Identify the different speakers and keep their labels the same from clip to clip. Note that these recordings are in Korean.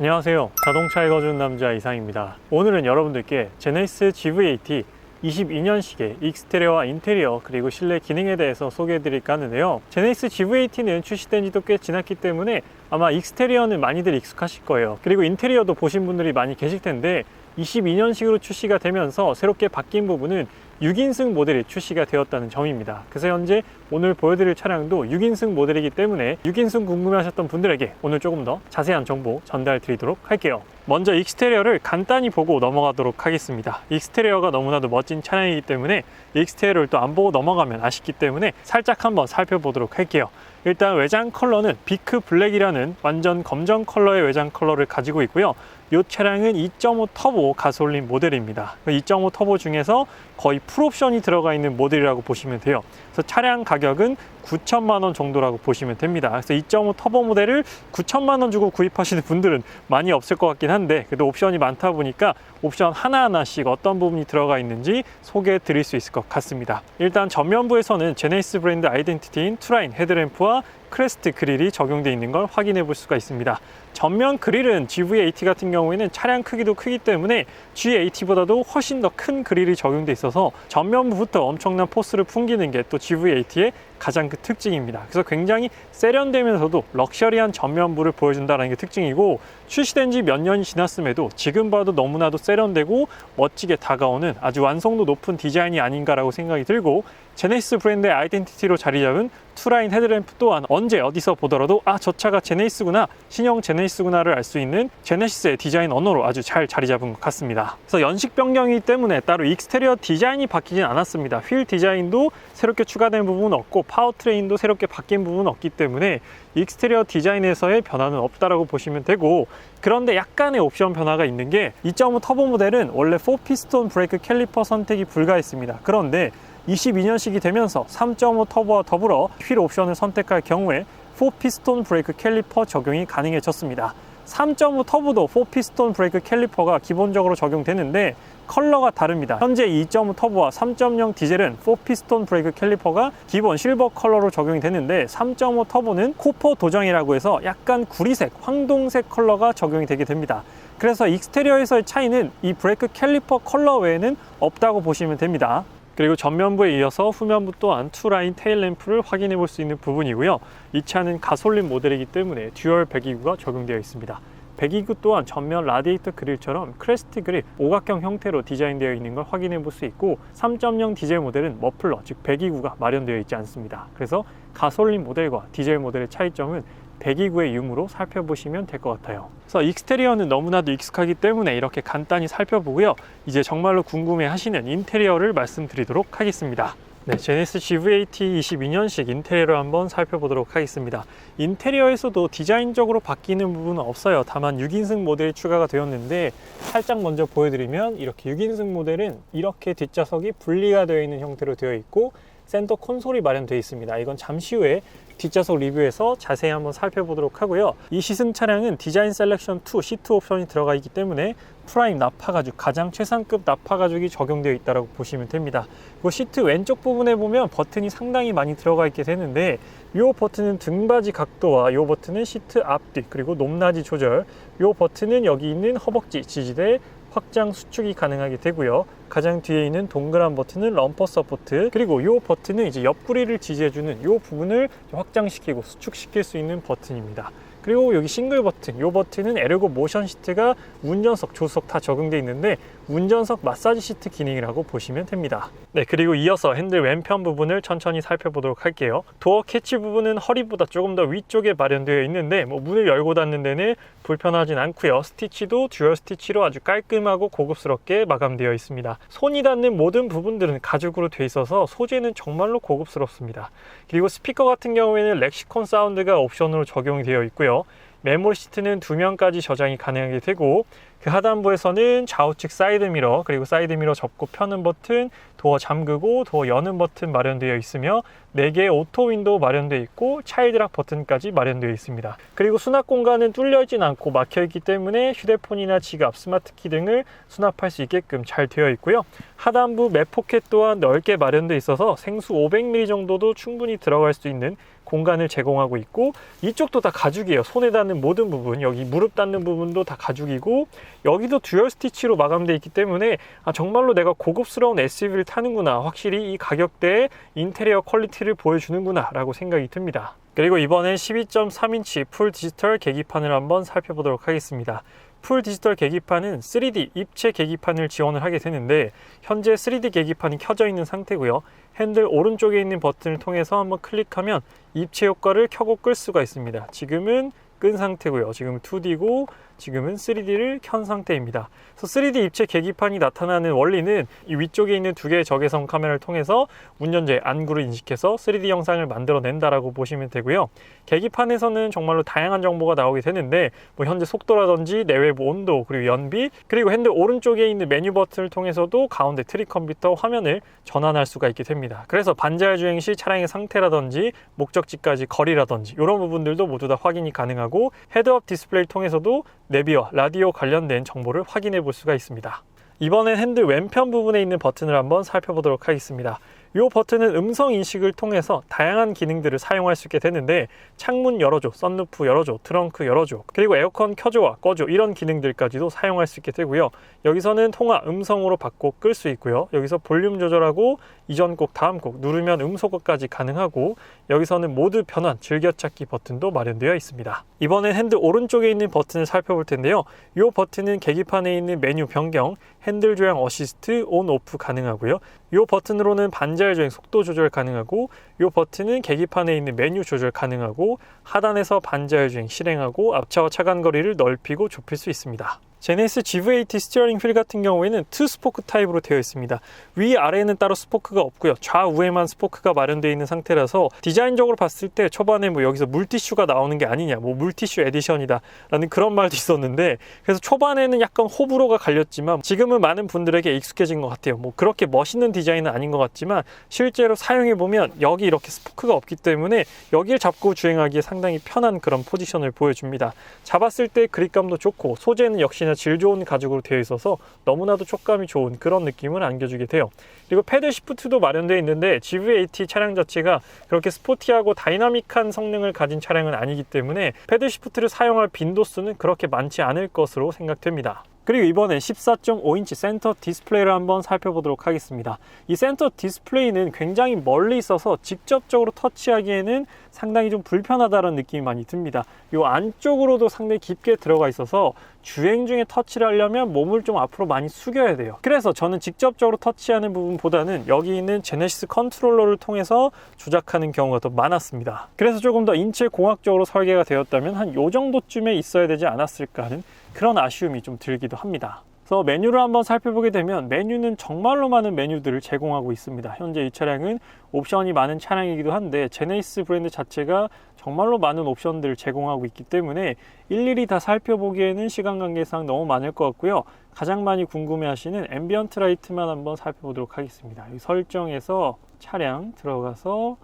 Speaker 1: 안녕하세요. 자동차 읽어주는 남자 이상입니다. 오늘은 여러분들께 제네시스 GV80 22년식의 익스테리어와 인테리어 그리고 실내 기능에 대해서 소개해 드릴까 하는데요. 제네시스 GV80는 출시된 지도 꽤 지났기 때문에 아마 익스테리어는 많이들 익숙하실 거예요. 그리고 인테리어도 보신 분들이 많이 계실 텐데 22년식으로 출시가 되면서 새롭게 바뀐 부분은 6인승 모델이 출시가 되었다는 점입니다. 그래서 현재 오늘 보여드릴 차량도 6인승 모델이기 때문에 6인승 궁금해하셨던 분들에게 오늘 조금 더 자세한 정보 전달 드리도록 할게요. 먼저 익스테리어를 간단히 보고 넘어가도록 하겠습니다. 익스테리어가 너무나도 멋진 차량이기 때문에 익스테리어를 또 안 보고 넘어가면 아쉽기 때문에 살짝 한번 살펴보도록 할게요. 일단 외장 컬러는 비크 블랙이라는 완전 검정 컬러의 외장 컬러를 가지고 있고요. 이 차량은 2.5 터보 가솔린 모델입니다. 2.5 터보 중에서 거의 풀옵션이 들어가 있는 모델이라고 보시면 돼요. 그래서 차량 가격은 9천만 원 정도라고 보시면 됩니다. 그래서 2.5 터보 모델을 9천만 원 주고 구입하시는 분들은 많이 없을 것 같긴 한데 그래도 옵션이 많다 보니까 옵션 하나하나씩 어떤 부분이 들어가 있는지 소개해 드릴 수 있을 것 같습니다. 일단 전면부에서는 제네시스 브랜드 아이덴티티인 투라인 헤드램프와 크레스트 그릴이 적용되어 있는 걸 확인해 볼 수가 있습니다. 전면 그릴은 GV80 같은 경우에는 차량 크기도 크기 때문에 G80보다도 훨씬 더 큰 그릴이 적용돼 있어서 전면부부터 엄청난 포스를 풍기는 게 또 GV80의 가장 그 특징입니다. 그래서 굉장히 세련되면서도 럭셔리한 전면부를 보여준다는 게 특징이고 출시된 지 몇 년이 지났음에도 지금 봐도 너무나도 세련되고 멋지게 다가오는 아주 완성도 높은 디자인이 아닌가라고 생각이 들고 제네시스 브랜드의 아이덴티티로 자리 잡은 투라인 헤드램프 또한 언제 어디서 보더라도 아 저 차가 제네시스구나 신형 제네시스구나를 알 수 있는 제네시스의 디자인 언어로 아주 잘 자리 잡은 것 같습니다. 그래서 연식 변경이기 때문에 따로 익스테리어 디자인이 바뀌진 않았습니다. 휠 디자인도 새롭게 추가된 부분은 없고 파워트레인도 새롭게 바뀐 부분은 없기 때문에 익스테리어 디자인에서의 변화는 없다라고 보시면 되고 그런데 약간의 옵션 변화가 있는 게 2.5 터보 모델은 원래 4피스톤 브레이크 캘리퍼 선택이 불가했습니다. 그런데 22년식이 되면서 3.5 터보와 더불어 휠 옵션을 선택할 경우에 4피스톤 브레이크 캘리퍼 적용이 가능해졌습니다. 3.5 터보도 4피스톤 브레이크 캘리퍼가 기본적으로 적용되는데 컬러가 다릅니다. 현재 2.5 터보와 3.0 디젤은 4피스톤 브레이크 캘리퍼가 기본 실버 컬러로 적용이 되는데 3.5 터보는 코퍼 도장이라고 해서 약간 구리색, 황동색 컬러가 적용이 되게 됩니다. 그래서 익스테리어에서의 차이는 이 브레이크 캘리퍼 컬러 외에는 없다고 보시면 됩니다. 그리고 전면부에 이어서 후면부 또한 투라인 테일 램프를 확인해 볼 수 있는 부분이고요. 이 차는 가솔린 모델이기 때문에 듀얼 배기구가 적용되어 있습니다. 배기구 또한 전면 라디에이터 그릴처럼 크레스트 그릴 오각형 형태로 디자인되어 있는 걸 확인해 볼 수 있고 3.0 디젤 모델은 머플러 즉 배기구가 마련되어 있지 않습니다. 그래서 가솔린 모델과 디젤 모델의 차이점은 배기구의 유무로 살펴보시면 될 것 같아요. 그래서 익스테리어는 너무나도 익숙하기 때문에 이렇게 간단히 살펴보고요. 이제 정말로 궁금해 하시는 인테리어를 말씀드리도록 하겠습니다. 네, 제네시스 GV80 22년식 인테리어를 한번 살펴보도록 하겠습니다. 인테리어에서도 디자인적으로 바뀌는 부분은 없어요. 다만 6인승 모델이 추가가 되었는데 살짝 먼저 보여드리면 이렇게 6인승 모델은 이렇게 뒷좌석이 분리가 되어 있는 형태로 되어 있고 센터 콘솔이 마련되어 있습니다. 이건 잠시 후에 뒷좌석 리뷰에서 자세히 한번 살펴보도록 하고요. 이 시승 차량은 디자인 셀렉션 2 시트 옵션이 들어가 있기 때문에 프라임 나파 가죽 가장 최상급 나파 가죽이 적용되어 있다고 보시면 됩니다. 그 시트 왼쪽 부분에 보면 버튼이 상당히 많이 들어가 있게 되는데 이 버튼은 등받이 각도와 이 버튼은 시트 앞뒤 그리고 높낮이 조절 이 버튼은 여기 있는 허벅지 지지대 확장 수축이 가능하게 되고요. 가장 뒤에 있는 동그란 버튼은 럼퍼 서포트 그리고 이 버튼은 이제 옆구리를 지지해주는 이 부분을 확장시키고 수축시킬 수 있는 버튼입니다. 그리고 여기 싱글 버튼, 이 버튼은 에르고 모션 시트가 운전석, 조수석 다 적용되어 있는데 운전석 마사지 시트 기능이라고 보시면 됩니다. 네, 그리고 이어서 핸들 왼편 부분을 천천히 살펴보도록 할게요. 도어 캐치 부분은 허리보다 조금 더 위쪽에 마련되어 있는데 뭐 문을 열고 닫는 데는 불편하진 않고요. 스티치도 듀얼 스티치로 아주 깔끔하고 고급스럽게 마감되어 있습니다. 손이 닿는 모든 부분들은 가죽으로 되어 있어서 소재는 정말로 고급스럽습니다. 그리고 스피커 같은 경우에는 렉시콘 사운드가 옵션으로 적용이 되어 있고요. 메모리 시트는 두 명까지 저장이 가능하게 되고 그 하단부에서는 좌우측 사이드 미러 그리고 사이드 미러 접고 펴는 버튼 도어 잠그고 도어 여는 버튼 마련되어 있으며 4개의 오토 윈도우 마련되어 있고 차일드락 버튼까지 마련되어 있습니다 그리고 수납 공간은 뚫려 있진 않고 막혀 있기 때문에 휴대폰이나 지갑 스마트키 등을 수납할 수 있게끔 잘 되어 있고요 하단부 맵 포켓 또한 넓게 마련되어 있어서 생수 500ml 정도도 충분히 들어갈 수 있는 공간을 제공하고 있고 이쪽도 다 가죽이에요. 손에 닿는 모든 부분, 여기 무릎 닿는 부분도 다 가죽이고 여기도 듀얼 스티치로 마감되어 있기 때문에 아, 정말로 내가 고급스러운 SUV를 타는구나. 확실히 이 가격대에 인테리어 퀄리티를 보여주는구나 라고 생각이 듭니다. 그리고 이번엔 12.3인치 풀 디지털 계기판을 한번 살펴보도록 하겠습니다. 풀 디지털 계기판은 3D 입체 계기판을 지원을 하게 되는데 현재 3D 계기판이 켜져 있는 상태고요. 핸들 오른쪽에 있는 버튼을 통해서 한번 클릭하면 입체 효과를 켜고 끌 수가 있습니다. 지금은 끈 상태고요. 지금 2D고 지금은 3D를 켠 상태입니다. 그래서 3D 입체 계기판이 나타나는 원리는 이 위쪽에 있는 두 개의 적외선 카메라를 통해서 운전자의 안구를 인식해서 3D 영상을 만들어낸다라고 보시면 되고요. 계기판에서는 정말로 다양한 정보가 나오게 되는데 뭐 현재 속도라든지 내외부 온도 그리고 연비 그리고 핸들 오른쪽에 있는 메뉴 버튼을 통해서도 가운데 트리 컴퓨터 화면을 전환할 수가 있게 됩니다. 그래서 반자율 주행 시 차량의 상태라든지 목적지까지 거리라든지 이런 부분들도 모두 다 확인이 가능하고 헤드업 디스플레이를 통해서도 내비와 라디오 관련된 정보를 확인해 볼 수가 있습니다. 이번엔 핸들 왼편 부분에 있는 버튼을 한번 살펴보도록 하겠습니다. 이 버튼은 음성 인식을 통해서 다양한 기능들을 사용할 수 있게 되는데 창문 열어줘, 썬루프 열어줘, 트렁크 열어줘, 그리고 에어컨 켜줘와 꺼줘 이런 기능들까지도 사용할 수 있게 되고요. 여기서는 통화 음성으로 받고 끌 수 있고요. 여기서 볼륨 조절하고 이전 곡, 다음 곡 누르면 음소거까지 가능하고 여기서는 모드 변환, 즐겨찾기 버튼도 마련되어 있습니다. 이번엔 핸들 오른쪽에 있는 버튼을 살펴볼 텐데요. 이 버튼은 계기판에 있는 메뉴 변경, 핸들 조향 어시스트 온 오프 가능하고요. 이 버튼으로는 반자율 주행 속도 조절 가능하고 이 버튼은 계기판에 있는 메뉴 조절 가능하고 하단에서 반자율 주행 실행하고 앞차와 차간 거리를 넓히고 좁힐 수 있습니다. 제네시스 GV80 스티어링 휠 같은 경우에는 투 스포크 타입으로 되어 있습니다. 위 아래에는 따로 스포크가 없고요. 좌우에만 스포크가 마련되어 있는 상태라서 디자인적으로 봤을 때 초반에 뭐 여기서 물티슈가 나오는 게 아니냐, 뭐 물티슈 에디션이다 라는 그런 말도 있었는데 그래서 초반에는 약간 호불호가 갈렸지만 지금은 많은 분들에게 익숙해진 것 같아요. 뭐 그렇게 멋있는 디자인은 아닌 것 같지만 실제로 사용해 보면 여기 이렇게 스포크가 없기 때문에 여기를 잡고 주행하기에 상당히 편한 그런 포지션을 보여줍니다. 잡았을 때 그립감도 좋고 소재는 역시나 질 좋은 가죽으로 되어 있어서 너무나도 촉감이 좋은 그런 느낌을 안겨주게 돼요. 그리고 패드 시프트도 마련되어 있는데 GV80 차량 자체가 그렇게 스포티하고 다이나믹한 성능을 가진 차량은 아니기 때문에 패드 시프트를 사용할 빈도수는 그렇게 많지 않을 것으로 생각됩니다. 그리고 이번엔 14.5인치 센터 디스플레이를 한번 살펴보도록 하겠습니다. 이 센터 디스플레이는 굉장히 멀리 있어서 직접적으로 터치하기에는 상당히 좀 불편하다는 느낌이 많이 듭니다. 이 안쪽으로도 상당히 깊게 들어가 있어서 주행 중에 터치를 하려면 몸을 좀 앞으로 많이 숙여야 돼요. 그래서 저는 직접적으로 터치하는 부분보다는 여기 있는 제네시스 컨트롤러를 통해서 조작하는 경우가 더 많았습니다. 그래서 조금 더 인체 공학적으로 설계가 되었다면 한 요 정도쯤에 있어야 되지 않았을까 하는 그런 아쉬움이 좀 들기도 합니다. 그래서 메뉴를 한번 살펴보게 되면 메뉴는 정말로 많은 메뉴들을 제공하고 있습니다. 현재 이 차량은 옵션이 많은 차량이기도 한데 제네시스 브랜드 자체가 정말로 많은 옵션들을 제공하고 있기 때문에 일일이 다 살펴보기에는 시간 관계상 너무 많을 것 같고요. 가장 많이 궁금해하시는 앰비언트 라이트만 한번 살펴보도록 하겠습니다. 이 설정에서 차량 들어가서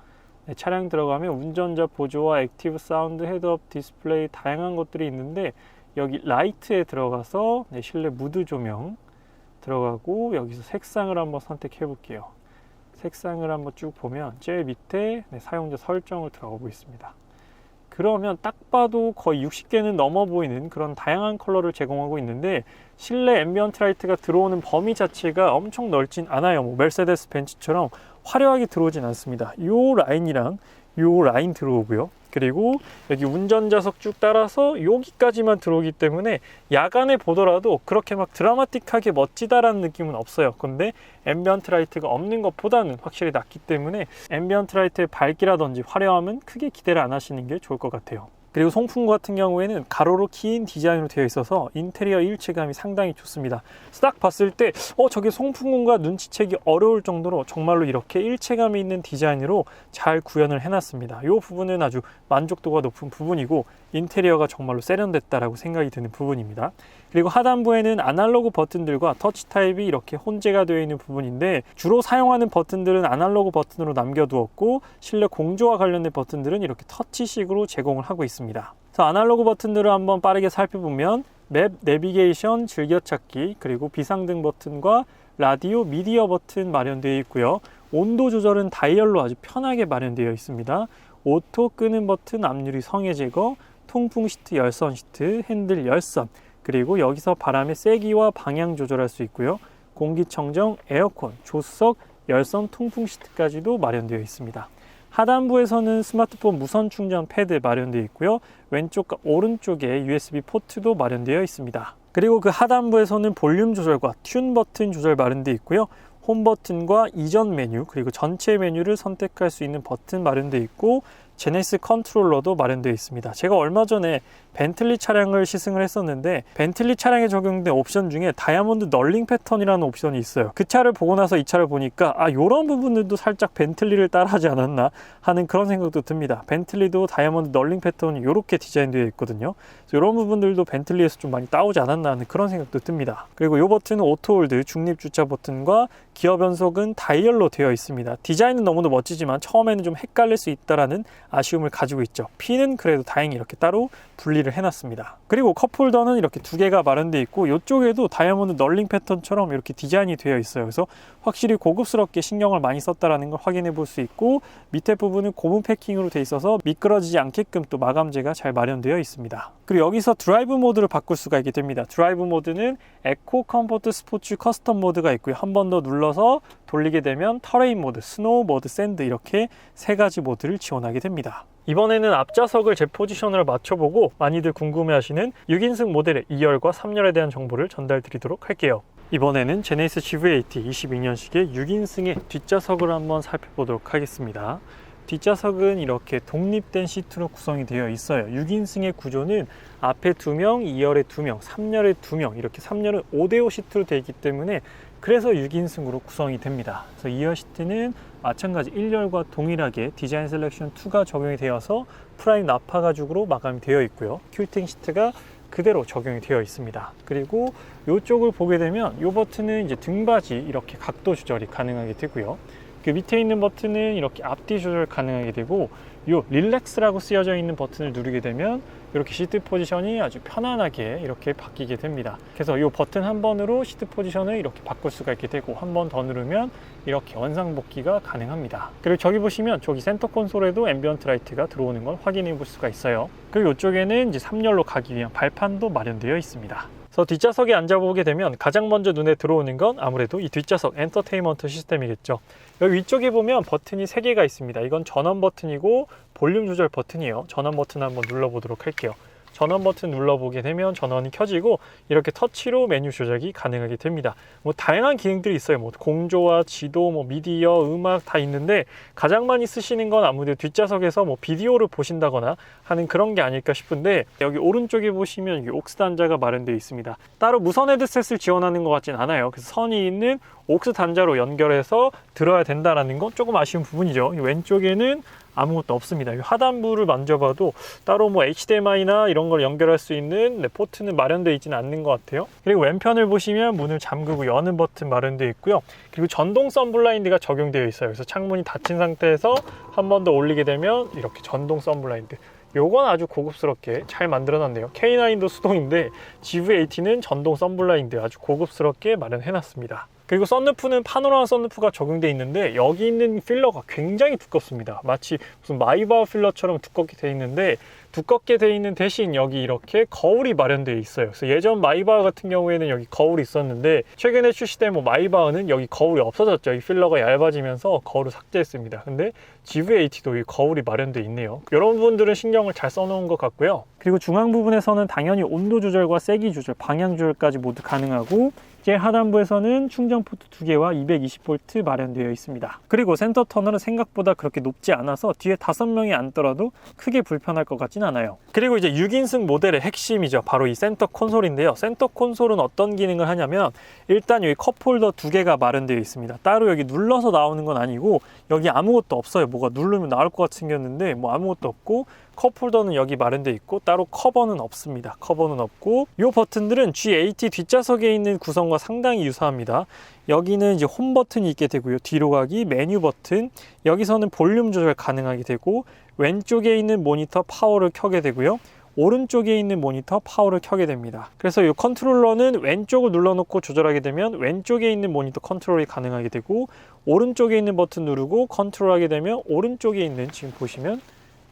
Speaker 1: 네, 차량 들어가면 운전자 보조와 액티브 사운드, 헤드업 디스플레이 다양한 것들이 있는데 여기 라이트에 들어가서 네, 실내 무드 조명 들어가고 여기서 색상을 한번 선택해 볼게요. 색상을 한번 쭉 보면 제일 밑에 네, 사용자 설정을 들어가 보겠습니다. 그러면 딱 봐도 거의 60개는 넘어 보이는 그런 다양한 컬러를 제공하고 있는데 실내 앰비언트 라이트가 들어오는 범위 자체가 엄청 넓진 않아요. 뭐 메르세데스 벤츠처럼 화려하게 들어오진 않습니다. 이 라인이랑 이 라인 들어오고요. 그리고 여기 운전자석 쭉 따라서 여기까지만 들어오기 때문에 야간에 보더라도 그렇게 막 드라마틱하게 멋지다라는 느낌은 없어요. 근데 앰비언트 라이트가 없는 것보다는 확실히 낫기 때문에 앰비언트 라이트의 밝기라든지 화려함은 크게 기대를 안 하시는 게 좋을 것 같아요. 그리고 송풍 같은 경우에는 가로로 긴 디자인으로 되어 있어서 인테리어 일체감이 상당히 좋습니다. 딱 봤을 때, 어, 저게 송풍공과 눈치채기 어려울 정도로 정말로 이렇게 일체감이 있는 디자인으로 잘 구현을 해놨습니다. 이 부분은 아주 만족도가 높은 부분이고 인테리어가 정말로 세련됐다라고 생각이 드는 부분입니다. 그리고 하단부에는 아날로그 버튼들과 터치 타입이 이렇게 혼재가 되어 있는 부분인데 주로 사용하는 버튼들은 아날로그 버튼으로 남겨두었고 실내 공조와 관련된 버튼들은 이렇게 터치식으로 제공을 하고 있습니다. 그래서 아날로그 버튼들을 한번 빠르게 살펴보면 맵, 내비게이션, 즐겨찾기, 그리고 비상등 버튼과 라디오, 미디어 버튼 마련되어 있고요. 온도 조절은 다이얼로 아주 편하게 마련되어 있습니다. 오토 끄는 버튼 앞유리 성해 제거, 통풍 시트 열선 시트, 핸들 열선, 그리고 여기서 바람의 세기와 방향 조절할 수 있고요. 공기청정, 에어컨, 조수석, 열선 통풍 시트까지도 마련되어 있습니다. 하단부에서는 스마트폰 무선 충전 패드 마련되어 있고요. 왼쪽과 오른쪽에 USB 포트도 마련되어 있습니다. 그리고 그 하단부에서는 볼륨 조절과 튠 버튼 조절 마련되어 있고요. 홈 버튼과 이전 메뉴 그리고 전체 메뉴를 선택할 수 있는 버튼 마련되어 있고 제네시스 컨트롤러도 마련되어 있습니다. 제가 얼마 전에 벤틀리 차량을 시승을 했었는데 벤틀리 차량에 적용된 옵션 중에 다이아몬드 널링 패턴이라는 옵션이 있어요. 그 차를 보고 나서 이 차를 보니까 아 이런 부분들도 살짝 벤틀리를 따라하지 않았나 하는 그런 생각도 듭니다. 벤틀리도 다이아몬드 널링 패턴이 이렇게 디자인되어 있거든요. 이런 부분들도 벤틀리에서 좀 많이 따오지 않았나 하는 그런 생각도 듭니다. 그리고 이 버튼은 오토홀드 중립 주차 버튼과 기어 변속은 다이얼로 되어 있습니다. 디자인은 너무도 멋지지만 처음에는 좀 헷갈릴 수 있다라는 아쉬움을 가지고 있죠. P는 그래도 다행히 이렇게 따로 분리를 해놨습니다. 그리고 컵홀더는 이렇게 두 개가 마련되어 있고 이쪽에도 다이아몬드 널링 패턴처럼 이렇게 디자인이 되어 있어요. 그래서 확실히 고급스럽게 신경을 많이 썼다라는 걸 확인해 볼 수 있고 밑에 부분은 고무 패킹으로 되어 있어서 미끄러지지 않게끔 또 마감재가 잘 마련되어 있습니다. 그리고 여기서 드라이브 모드를 바꿀 수가 있게 됩니다. 드라이브 모드는 에코 컴포트 스포츠 커스텀 모드가 있고요. 한 번 더 눌러서 돌리게 되면 터레인 모드, 스노우 모드, 샌드 이렇게 세 가지 모드를 지원하게 됩니다. 이번에는 앞좌석을 제 포지션으로 맞춰보고 많이들 궁금해하시는 6인승 모델의 2열과 3열에 대한 정보를 전달 드리도록 할게요. 이번에는 제네시스 GV80 22년식의 6인승의 뒷좌석을 한번 살펴보도록 하겠습니다. 뒷좌석은 이렇게 독립된 시트로 구성이 되어 있어요. 6인승의 구조는 앞에 2명, 2열에 2명, 3열에 2명, 이렇게 3열은 5대5 시트로 되어 있기 때문에 그래서 6인승으로 구성이 됩니다. 그래서 2열 시트는 마찬가지 1열과 동일하게 디자인 셀렉션 2가 적용이 되어서 프라임 나파 가죽으로 마감이 되어 있고요. 큐팅 시트가 그대로 적용이 되어 있습니다. 그리고 이쪽을 보게 되면 이 버튼은 이제 등받이 이렇게 각도 조절이 가능하게 되고요. 그 밑에 있는 버튼은 이렇게 앞뒤 조절 가능하게 되고 이 릴렉스라고 쓰여져 있는 버튼을 누르게 되면 이렇게 시트 포지션이 아주 편안하게 이렇게 바뀌게 됩니다. 그래서 이 버튼 한 번으로 시트 포지션을 이렇게 바꿀 수가 있게 되고 한 번 더 누르면 이렇게 원상복귀가 가능합니다. 그리고 저기 보시면 저기 센터 콘솔에도 앰비언트 라이트가 들어오는 걸 확인해 볼 수가 있어요. 그리고 이쪽에는 이제 3열로 가기 위한 발판도 마련되어 있습니다. 그래서 뒷좌석에 앉아보게 되면 가장 먼저 눈에 들어오는 건 아무래도 이 뒷좌석 엔터테인먼트 시스템이겠죠. 여기 위쪽에 보면 버튼이 3개가 있습니다. 이건 전원 버튼이고 볼륨 조절 버튼이에요. 전원 버튼 한번 눌러보도록 할게요. 전원 버튼 눌러보게 되면 전원이 켜지고 이렇게 터치로 메뉴 조작이 가능하게 됩니다. 뭐 다양한 기능들이 있어요. 뭐 공조와 지도, 뭐 미디어, 음악 다 있는데 가장 많이 쓰시는 건 아무래도 뒷좌석에서 뭐 비디오를 보신다거나 하는 그런 게 아닐까 싶은데 여기 오른쪽에 보시면 여기 옥스 단자가 마련되어 있습니다. 따로 무선 헤드셋을 지원하는 것 같진 않아요. 그래서 선이 있는 옥스 단자로 연결해서 들어야 된다라는 건 조금 아쉬운 부분이죠. 왼쪽에는 아무것도 없습니다. 이 하단부를 만져봐도 따로 뭐 HDMI나 이런 걸 연결할 수 있는 네, 포트는 마련되어 있지는 않는 것 같아요. 그리고 왼편을 보시면 문을 잠그고 여는 버튼 마련되어 있고요. 그리고 전동 썬블라인드가 적용되어 있어요. 그래서 창문이 닫힌 상태에서 한 번 더 올리게 되면 이렇게 전동 썬블라인드 요건 아주 고급스럽게 잘 만들어놨네요. K9도 수동인데 GV80는 전동 썬블라인드 아주 고급스럽게 마련해 놨습니다. 그리고 썬루프는 파노라마 썬루프가 적용되어 있는데 여기 있는 필러가 굉장히 두껍습니다. 마치 무슨 마이바흐 필러처럼 두껍게 되어 있는데 두껍게 되어 있는 대신 여기 이렇게 거울이 마련되어 있어요. 그래서 예전 마이바흐 같은 경우에는 여기 거울이 있었는데 최근에 출시된 뭐 마이바흐는 여기 거울이 없어졌죠. 이 필러가 얇아지면서 거울을 삭제했습니다. 근데 GV80도 이 거울이 마련되어 있네요. 여러분들은 신경을 잘 써놓은 것 같고요. 그리고 중앙 부분에서는 당연히 온도 조절과 세기 조절, 방향 조절까지 모두 가능하고 제일 하단부에서는 충전 포트 두 개와 220V 마련되어 있습니다. 그리고 센터 터널은 생각보다 그렇게 높지 않아서 뒤에 다섯 명이 앉더라도 크게 불편할 것 같진 않아요. 그리고 이제 6인승 모델의 핵심이죠. 바로 이 센터 콘솔인데요. 센터 콘솔은 어떤 기능을 하냐면 일단 여기 컵홀더 두 개가 마련되어 있습니다. 따로 여기 눌러서 나오는 건 아니고 여기 아무것도 없어요. 뭐가 누르면 나올 것 같이 생겼는데 뭐 아무것도 없고 컵홀더는 여기 마련되어 있고 따로 커버는 없습니다. 커버는 없고 이 버튼들은 G80 뒷좌석에 있는 구성과 상당히 유사합니다. 여기는 이제 홈 버튼이 있게 되고요. 뒤로 가기 메뉴 버튼 여기서는 볼륨 조절 가능하게 되고 왼쪽에 있는 모니터 파워를 켜게 되고요. 오른쪽에 있는 모니터 파워를 켜게 됩니다. 그래서 이 컨트롤러는 왼쪽을 눌러놓고 조절하게 되면 왼쪽에 있는 모니터 컨트롤이 가능하게 되고 오른쪽에 있는 버튼 누르고 컨트롤하게 되면 오른쪽에 있는 지금 보시면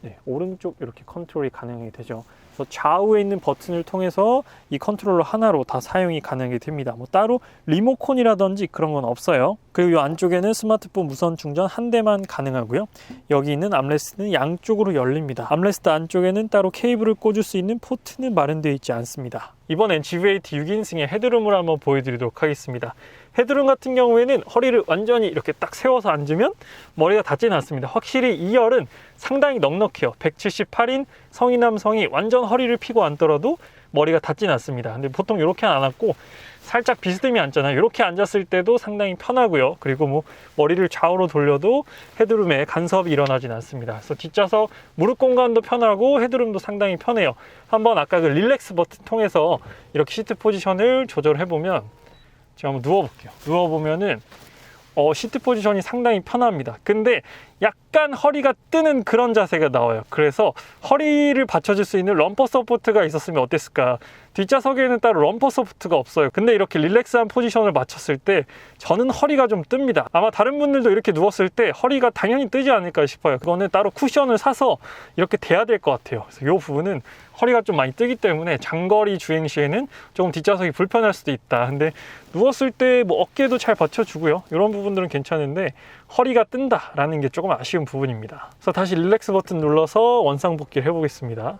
Speaker 1: 네, 오른쪽 이렇게 컨트롤이 가능하게 되죠. 그래서 좌우에 있는 버튼을 통해서 이 컨트롤러 하나로 다 사용이 가능하게 됩니다. 뭐 따로 리모컨이라든지 그런 건 없어요. 그리고 이 안쪽에는 스마트폰 무선 충전 한 대만 가능하고요. 여기 있는 암레스트는 양쪽으로 열립니다. 암레스트 안쪽에는 따로 케이블을 꽂을 수 있는 포트는 마련되어 있지 않습니다. 이번엔 GV8 6인승의 헤드룸을 한번 보여드리도록 하겠습니다. 헤드룸 같은 경우에는 허리를 완전히 이렇게 딱 세워서 앉으면 머리가 닿지는 않습니다. 확실히 2열은 상당히 넉넉해요. 178인 성인 남성이 완전 허리를 피고 앉더라도 머리가 닿지는 않습니다. 근데 보통 이렇게 안 앉고 살짝 비스듬히 앉잖아요. 이렇게 앉았을 때도 상당히 편하고요. 그리고 뭐 머리를 좌우로 돌려도 헤드룸에 간섭이 일어나진 않습니다. 그래서 뒷좌석 무릎 공간도 편하고 헤드룸도 상당히 편해요. 한번 아까 그 릴렉스 버튼 통해서 이렇게 시트 포지션을 조절해 보면 제가 한번 누워볼게요. 누워보면은 어, 시트 포지션이 상당히 편합니다. 근데 약간 허리가 뜨는 그런 자세가 나와요. 그래서 허리를 받쳐줄 수 있는 럼퍼 서포트가 있었으면 어땠을까? 뒷좌석에는 따로 럼퍼 서포트가 없어요. 근데 이렇게 릴렉스한 포지션을 맞췄을 때 저는 허리가 좀 뜹니다. 아마 다른 분들도 이렇게 누웠을 때 허리가 당연히 뜨지 않을까 싶어요. 그거는 따로 쿠션을 사서 이렇게 대야 될 것 같아요. 그래서 이 부분은 허리가 좀 많이 뜨기 때문에 장거리 주행 시에는 조금 뒷좌석이 불편할 수도 있다. 근데 누웠을 때 뭐 어깨도 잘 받쳐주고요. 이런 부분들은 괜찮은데 허리가 뜬다라는 게 조금 아쉬운 부분입니다. 그래서 다시 릴렉스 버튼 눌러서 원상복귀를 해보겠습니다.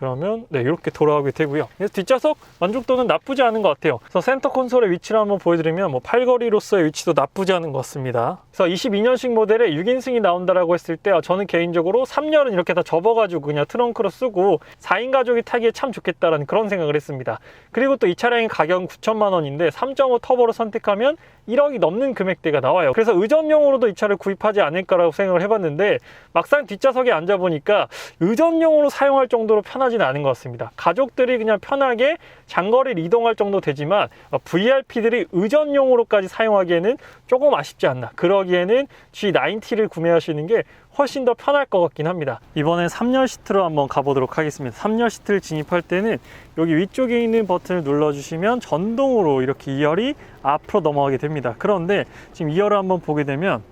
Speaker 1: 그러면 네 이렇게 돌아오게 되고요. 그래서 뒷좌석 만족도는 나쁘지 않은 것 같아요. 그래서 센터 콘솔의 위치를 한번 보여드리면 뭐 팔걸이로서의 위치도 나쁘지 않은 것 같습니다. 그래서 22년식 모델에 6인승이 나온다라고 했을 때 저는 개인적으로 3열은 이렇게 다 접어가지고 그냥 트렁크로 쓰고 4인 가족이 타기에 참 좋겠다라는 그런 생각을 했습니다. 그리고 또 이 차량의 가격은 9천만 원인데 3.5 터보로 선택하면 1억이 넘는 금액대가 나와요. 그래서 의전용으로도 이 차를 구입하지 않을까라고 생각을 해봤는데 막상 뒷좌석에 앉아보니까 의전용으로 사용할 정도로 편하지 는 않은 것 같습니다. 가족들이 그냥 편하게 장거리를 이동할 정도 되지만 VRP들이 의전용으로까지 사용하기에는 조금 아쉽지 않나. 그러기에는 G90를 구매하시는 게 훨씬 더 편할 것 같긴 합니다. 이번엔 3열 시트로 한번 가보도록 하겠습니다. 3열 시트를 진입할 때는 여기 위쪽에 있는 버튼을 눌러주시면 전동으로 이렇게 2열이 앞으로 넘어가게 됩니다. 그런데 지금 2열을 한번 보게 되면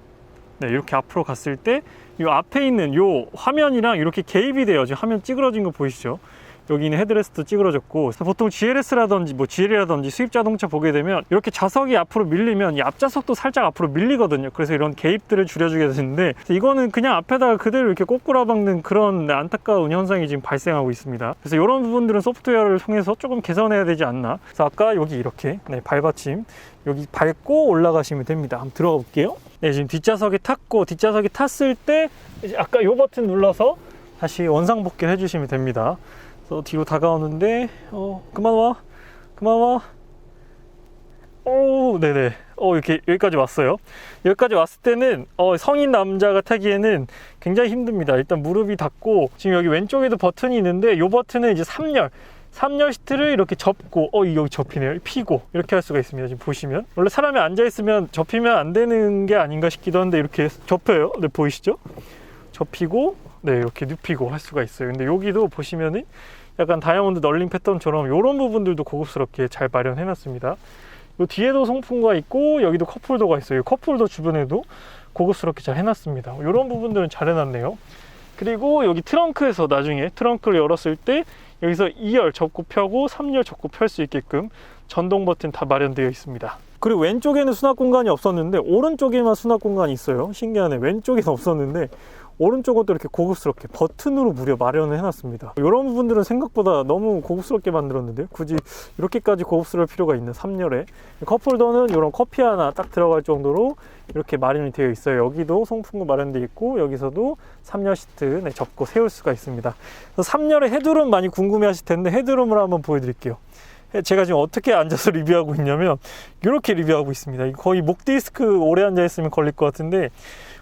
Speaker 1: 네, 이렇게 앞으로 갔을 때 이 앞에 있는 이 화면이랑 이렇게 개입이 돼요. 지금 화면 찌그러진 거 보이시죠? 여기 있는 헤드레스트 찌그러졌고 보통 GLS라든지 뭐 GL이라든지 수입 자동차 보게 되면 이렇게 좌석이 앞으로 밀리면 이 앞좌석도 살짝 앞으로 밀리거든요. 그래서 이런 개입들을 줄여주게 되는데 이거는 그냥 앞에다가 그대로 이렇게 꼬꾸라 박는 그런 안타까운 현상이 지금 발생하고 있습니다. 그래서 이런 부분들은 소프트웨어를 통해서 조금 개선해야 되지 않나. 그래서 아까 여기 이렇게 네, 발받침 여기 밟고 올라가시면 됩니다. 한번 들어가 볼게요. 네 지금 뒷좌석에 탔고 뒷좌석에 탔을 때 아까 이 버튼 눌러서 다시 원상 복귀를 해주시면 됩니다 그래서 뒤로 다가오는데 어 그만 와. 그만 와. 오, 네네. 어, 이렇게 여기까지 왔어요. 여기까지 왔을 때는 어, 성인 남자가 타기에는 굉장히 힘듭니다. 일단 무릎이 닿고 지금 여기 왼쪽에도 버튼이 있는데 이 버튼은 이제 3열. 3열 시트를 이렇게 접고 어 여기 접히네요. 피고. 이렇게 할 수가 있습니다. 지금 보시면. 원래 사람이 앉아 있으면 접히면 안 되는 게 아닌가 싶기도 한데 이렇게 접혀요. 네 보이시죠? 접히고 네 이렇게 눕히고 할 수가 있어요. 근데 여기도 보시면은 약간 다이아몬드 널링 패턴처럼 이런 부분들도 고급스럽게 잘 마련해 놨습니다 요 뒤에도 송풍구가 있고 여기도 컵홀더가 있어요 컵홀더 주변에도 고급스럽게 잘 해놨습니다 이런 부분들은 잘 해놨네요 그리고 여기 트렁크에서 나중에 트렁크를 열었을 때 여기서 2열 접고 펴고 3열 접고 펼 수 있게끔 전동 버튼 다 마련되어 있습니다. 그리고 왼쪽에는 수납 공간이 없었는데 오른쪽에만 수납 공간이 있어요. 신기하네. 왼쪽에는 없었는데 오른쪽 것도 이렇게 고급스럽게 버튼으로 무려 마련을 해놨습니다. 이런 부분들은 생각보다 너무 고급스럽게 만들었는데요. 굳이 이렇게까지 고급스러울 필요가 있는 3열에 컵홀더는 이런 커피 하나 딱 들어갈 정도로 이렇게 마련이 되어 있어요. 여기도 송풍구 마련되어 있고 여기서도 3열 시트 네, 접고 세울 수가 있습니다. 3열의 헤드룸 많이 궁금해 하실 텐데 헤드룸을 한번 보여드릴게요. 제가 지금 어떻게 앉아서 리뷰하고 있냐면 이렇게 리뷰하고 있습니다. 거의 목 디스크 오래 앉아 있으면 걸릴 것 같은데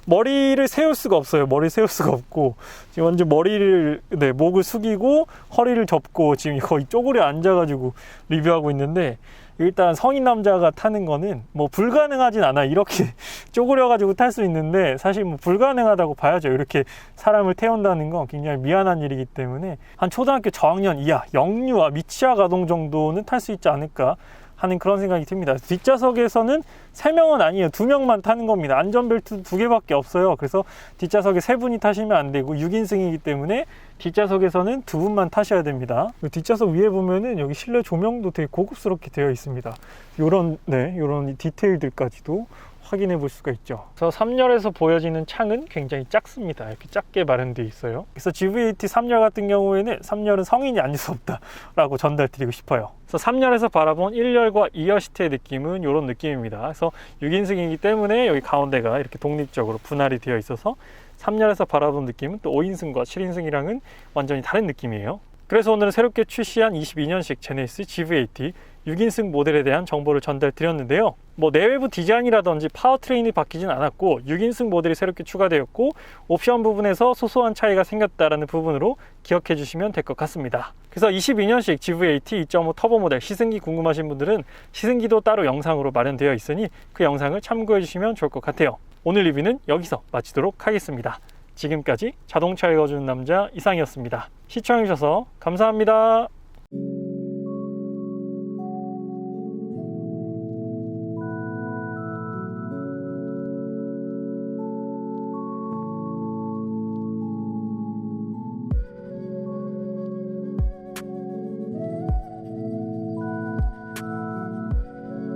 Speaker 1: 머리를 세울 수가 없어요. 머리 세울 수가 없고. 지금 완전 머리를 네 목을 숙이고 허리를 접고 지금 거의 쪼그려 앉아가지고 리뷰하고 있는데 일단 성인 남자가 타는 거는 뭐 불가능하진 않아. 이렇게 쪼그려 가지고 탈 수 있는데 사실 뭐 불가능하다고 봐야죠. 이렇게 사람을 태운다는 건 굉장히 미안한 일이기 때문에 한 초등학교 저학년 이하 영유아 미취학 아동 정도는 탈 수 있지 않을까 하는 그런 생각이 듭니다. 뒷좌석에서는 세명은 아니에요. 두명만 타는 겁니다. 안전벨트 두 개밖에 없어요. 그래서 뒷좌석에 세분이 타시면 안 되고 6인승이기 때문에 뒷좌석에서는 두 분만 타셔야 됩니다. 그 뒷좌석 위에 보면은 여기 실내 조명도 되게 고급스럽게 되어 있습니다. 요런, 네, 요런 디테일들까지도 확인해 볼 수가 있죠. 그래서 3열에서 보여지는 창은 굉장히 작습니다. 이렇게 작게 마련되어 있어요. 그래서 GV80 3열 같은 경우에는 3열은 성인이 아닐 수 없다 라고 전달드리고 싶어요. 그래서 3열에서 바라본 1열과 2열 시트의 느낌은 이런 느낌입니다. 그래서 6인승이기 때문에 여기 가운데가 이렇게 독립적으로 분할이 되어 있어서 3열에서 바라본 느낌은 또 5인승과 7인승이랑은 완전히 다른 느낌이에요. 그래서 오늘은 새롭게 출시한 22년식 제네시스 GV80 6인승 모델에 대한 정보를 전달 드렸는데요. 뭐 내외부 디자인이라든지 파워트레인이 바뀌진 않았고 6인승 모델이 새롭게 추가되었고 옵션 부분에서 소소한 차이가 생겼다라는 부분으로 기억해 주시면 될 것 같습니다. 그래서 22년식 GV80 2.5 터보 모델 시승기 궁금하신 분들은 시승기도 따로 영상으로 마련되어 있으니 그 영상을 참고해 주시면 좋을 것 같아요. 오늘 리뷰는 여기서 마치도록 하겠습니다. 지금까지 자동차 읽어주는 남자 이상이었습니다. 시청해주셔서 감사합니다.